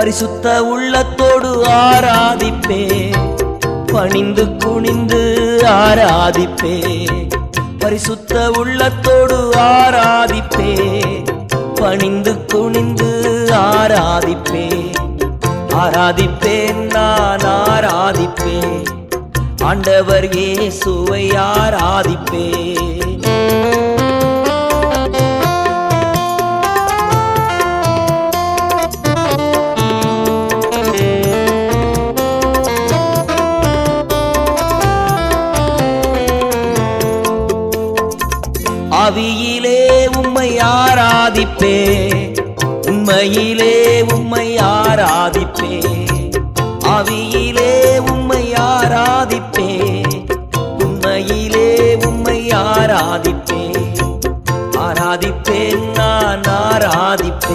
பரிசுத்த உள்ளத்தோடு ஆராதிப்பே. பணிந்து குனிந்து ஆராதிப்பே. பரிசுத்த உள்ளத்தோடு ஆராதிப்பே. பணிந்து குனிந்து ஆராதிப்பே. ஆராதிப்பேன் நான் ஆராதிப்பேன். ஆண்டவர் இயேசுவை ஆராதிப்பேன் ஆவியிலே உம்மை ஆராதிப்பே. உண்மையிலே உம்மை ஆராதிப்பே. ஆவியிலே உம்மை ஆராதிப்பே. உண்மையிலே உம்மை ஆராதிப்பே. ஆராதிப்பேன் நான் ஆராதிப்பேன்.